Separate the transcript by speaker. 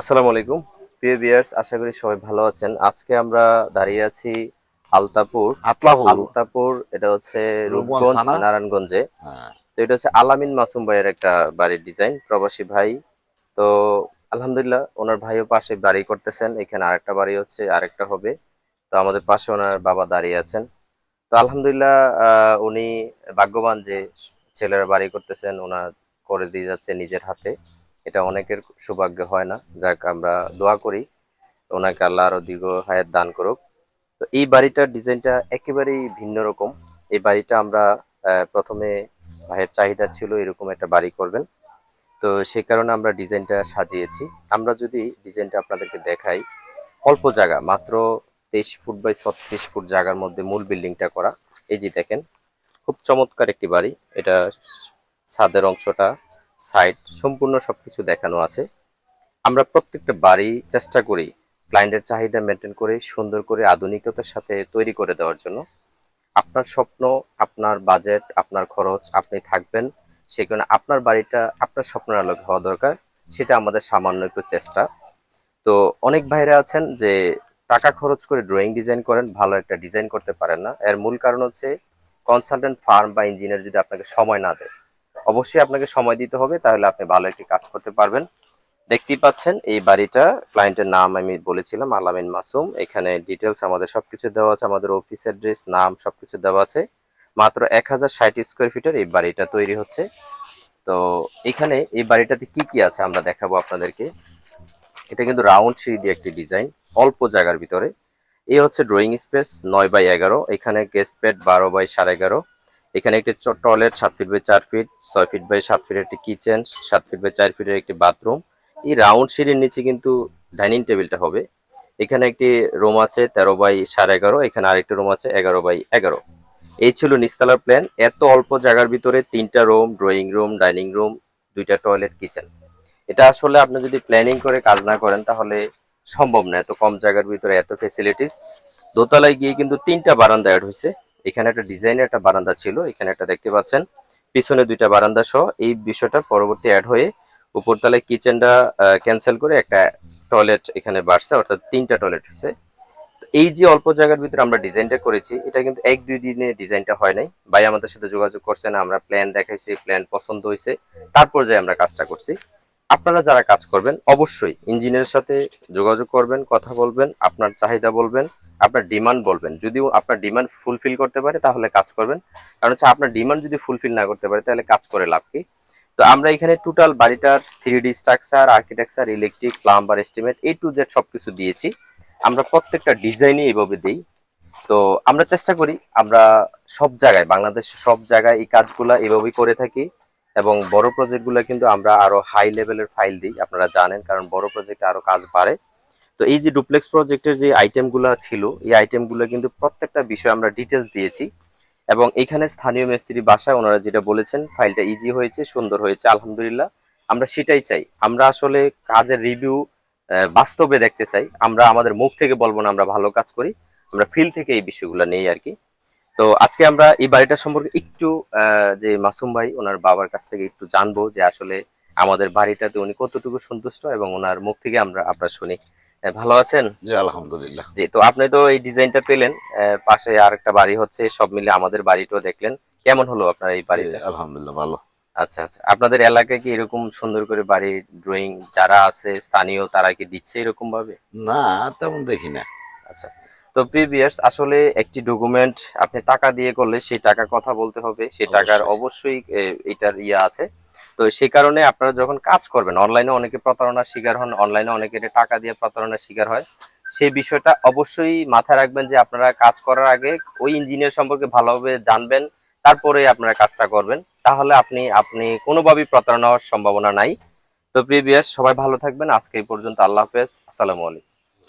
Speaker 1: আসসালামু আলাইকুম। প্রিয় বিয়ার্স আশা করি সবাই ভালো আছেন। আজকে আমরা দাঁড়িয়ে আছি আলতাপুর। আলতাপুর এটা হচ্ছে
Speaker 2: রূপগঞ্জ
Speaker 1: নারায়ণগঞ্জে।
Speaker 2: হ্যাঁ,
Speaker 1: তো এটা হচ্ছে আলামিন মাসুম ভাইয়ের একটা বাড়ির ডিজাইন প্রবাসী ভাই। তো আলহামদুলিল্লাহ ওনার ভাইও পাশে বাড়ি করতেছেন। এখানে আরেকটা বাড়ি হচ্ছে আরেকটা হবে। তো আমাদের পাশে ওনার বাবা দাঁড়িয়ে আছেন। তো আলহামদুলিল্লাহ আহ, উনি ভাগ্যবান যে ছেলেরা বাড়ি করতেছেন ওনার করে দিয়ে যাচ্ছে নিজের হাতে। এটা অনেকের সৌভাগ্য হয় না। যাক, আমরা দোয়া করি, ওনাকে আল্লাহ আরও দীর্ঘ হায়াত দান করুক। তো এই বাড়িটার ডিজাইনটা একেবারেই ভিন্ন রকম। এই বাড়িটা আমরা প্রথমে ভাইয়ের চাহিদা ছিল এরকম একটা বাড়ি করবেন। তো সেই কারণে আমরা ডিজাইনটা সাজিয়েছি। আমরা যদি ডিজাইনটা আপনাদেরকে দেখাই, অল্প জায়গা, মাত্র তেইশ ফুট বাই ছত্রিশ ফুট জায়গার মধ্যে মূল বিল্ডিংটা করা। এই যে দেখেন, খুব চমৎকার একটি বাড়ি। এটা ছাদের অংশটা সাইড সম্পূর্ণ সবকিছু দেখানো আছে। আমরা প্রত্যেকটা বাড়ি চেষ্টা করি ক্লায়েন্টের চাহিদা মেনটেন করে, সুন্দর করে আধুনিকতার সাথে তৈরি করে দেওয়ার জন্য। আপনার স্বপ্ন, আপনার বাজেট আপনার খরচ, আপনি থাকবেন। সেই কারণে আপনার বাড়িটা, আপনার স্বপ্নের আলোকে হওয়া দরকার। সেটা আমাদের সামান্য একটু চেষ্টা। তো অনেক ভাইরা আছেন যে টাকা খরচ করে ড্রয়িং ডিজাইন করেন, ভালো একটা ডিজাইন করতে পারেন না। এর মূল কারণ হচ্ছে কনসালটেন্ট ফার্ম বা ইঞ্জিনিয়ার যদি আপনাকে সময় না দেয় অবশ্যই আপনাকে সময় দিতে হবে, তাহলে আপনি ভালো একটি কাজ করতে পারবেন। দেখতেই পাচ্ছেন এই বাড়িটা ক্লায়েন্টের নাম আমি বলেছিলাম, আলামিন মাসুম। এখানে ডিটেলস আমাদের সবকিছু দেওয়া আছে, আমাদের অফিস অ্যাড্রেস নাম সবকিছু দেওয়া আছে। মাত্র এক হাজার ষাট স্কোয়ার ফিটের এই বাড়িটা তৈরি হচ্ছে। তো এখানে এই বাড়িটাতে কি কি আছে আমরা দেখাবো আপনাদেরকে। এটা কিন্তু রাউন্ড সিঁড়ি দিয়ে একটি ডিজাইন অল্প জায়গার ভিতরে। এই হচ্ছে ড্রয়িং স্পেস নয় বাই এগারো। এখানে গেস্ট বেড বারো বাই সাড়ে এগারো। এখানে একটি টয়লেট, সাত ফিট বাই চার ফিট ছয় ফিট বাই সাত ফিটের একটি কিচেন সাত ফিট বাই চার ফিটের একটি বাথরুম এই রাউন্ড সিঁড়ির নিচে কিন্তু ডাইনিং টেবিলটা হবে। এখানে একটি রুম আছে তেরো বাই সাড়ে এগারো, এখানে আরেকটি রুম আছে এগারো বাই এগারো। এই ছিল নিস্তালার প্ল্যান এত অল্প জায়গার ভিতরে তিনটা room drawing room dining room দুইটা টয়লেট কিচেন এটা আসলে আপনি যদি প্ল্যানিং করে কাজ না করেন তাহলে সম্ভব না। এত কম জায়গার ভিতরে এত ফেসিলিটিস দোতলায় গিয়ে কিন্তু তিনটা বারান্দা অ্যাড হয়েছে এখানে একটা ডিজাইনের একটা বারান্দা ছিল, এখানে একটা দেখতে পাচ্ছেন। পিছনে দুইটা বারান্দা সহ এই বিষয়টা পরবর্তী অ্যাড হয়ে উপরতলায় কিচেনটা ক্যান্সেল করে একটা টয়লেট এখানে বাড়ছে, অর্থাৎ তিনটা টয়লেট হচ্ছে। এই যে অল্প জায়গার ভিতরে আমরা ডিজাইনটা করেছি, এটা কিন্তু এক দুই দিনে ডিজাইনটা হয় নাই। ভাই আমাদের সাথে যোগাযোগ করছে না, আমরা প্ল্যান দেখাইছি প্ল্যান পছন্দ হয়েছে তারপর যে আমরা কাজটা করছি। আপনারা যারা কাজ করবেন, অবশ্যই ইঞ্জিনিয়ারের সাথে যোগাযোগ করবেন, কথা বলবেন, আপনার চাহিদা বলবেন, আপনার ডিমান্ড বলবেন। যদিও আপনার ডিমান্ড ফুলফিল করতে পারে, তাহলে কাজ করবেন। কারণ হচ্ছে আপনার ডিমান্ড যদি ফুলফিল না করতে পারে, তাহলে কাজ করে লাভ কি? তো আমরা এখানে টোটাল বাড়িটার three D structure architecture electric plumber estimate A to Z সবকিছু দিয়েছি। আমরা প্রত্যেকটা ডিজাইনই এইভাবে দিই। তো আমরা চেষ্টা করি, আমরা সব জায়গায়, বাংলাদেশের সব জায়গায় এই কাজগুলা এভাবেই করে থাকি। এবং বড় প্রজেক্টগুলো কিন্তু আমরা আরও হাই লেভেলের ফাইল দিই, আপনারা জানেন, কারণ বড় প্রজেক্টে আরও কাজ বাড়ে। তো এই যে ডুপ্লেক্স প্রজেক্টের যে আইটেমগুলো ছিল, এই আইটেমগুলো কিন্তু প্রত্যেকটা বিষয় আমরা ডিটেলস দিয়েছি এবং এখানে স্থানীয় মিস্ত্রি বাসায় ওনারা যেটা বলেছেন ফাইলটা ইজি হয়েছে, সুন্দর হয়েছে, আলহামদুলিল্লাহ। আমরা সেটাই চাই। আমরা আসলে কাজের রিভিউ বাস্তবে দেখতে চাই। আমরা আমাদের মুখ থেকে বলব না, আমরা ভালো কাজ করি। আমরা ফিল থেকে এই বিষয়গুলো নেই আর কি। তো আজকে আমরা এই বাড়িটা সম্পর্কে একটু যে মাসুম ভাই ওনার বাবার কাছ থেকে একটু জানব যে আসলে আমাদের বাড়িটাতে উনি কতটুকু সন্তুষ্ট এবং ওনার মুখ থেকে আমরা আপনার শুনি। ভালো আছেন?
Speaker 2: জি আলহামদুলিল্লাহ।
Speaker 1: জি তো আপনি তো এই ডিজাইনটা পেলেন পাশে আরেকটা বাড়ি হচ্ছে সব মিলে আমাদের বাড়িটাও দেখলেন। কেমন হলো আপনার এই
Speaker 2: জি,
Speaker 1: বাড়িটা
Speaker 2: আলহামদুলিল্লাহ ভালো।
Speaker 1: আচ্ছা আচ্ছা। আপনাদের এলাকায় কি এরকম সুন্দর করে বাড়ি ড্রয়িং যারা আছে স্থানীয় তারা কি দিচ্ছে এরকম ভাবে
Speaker 2: না তেমন দেখি না।
Speaker 1: আচ্ছা। তো প্রিভিয়াস আসলে একটি ডকুমেন্ট আপনি টাকা দিয়ে করলে সেই টাকা কথা বলতে হবে সেই টাকার
Speaker 2: অবশ্যই।
Speaker 1: এটার ইয়ে আছে। তো সেই কারণে আপনারা যখন কাজ করবেন অনলাইনে অনেকে প্রতারণার শিকার হন অনলাইনে অনেকে টাকা দিয়ে প্রতারণার শিকার হয়। সেই বিষয়টা অবশ্যই মাথায় রাখবেন যে আপনারা কাজ করার আগে ওই ইঞ্জিনিয়ার সম্পর্কে ভালোভাবে জানবেন তারপরে আপনারা কাজটা করবেন। তাহলে আপনি আপনি কোনোভাবেই প্রতারণা হওয়ার সম্ভাবনা নাই। তো প্রিভিয়াস সবাই ভালো থাকবেন। আজকে এই পর্যন্ত আল্লাহ হাফেজ। আসসালামু আলাইকুম।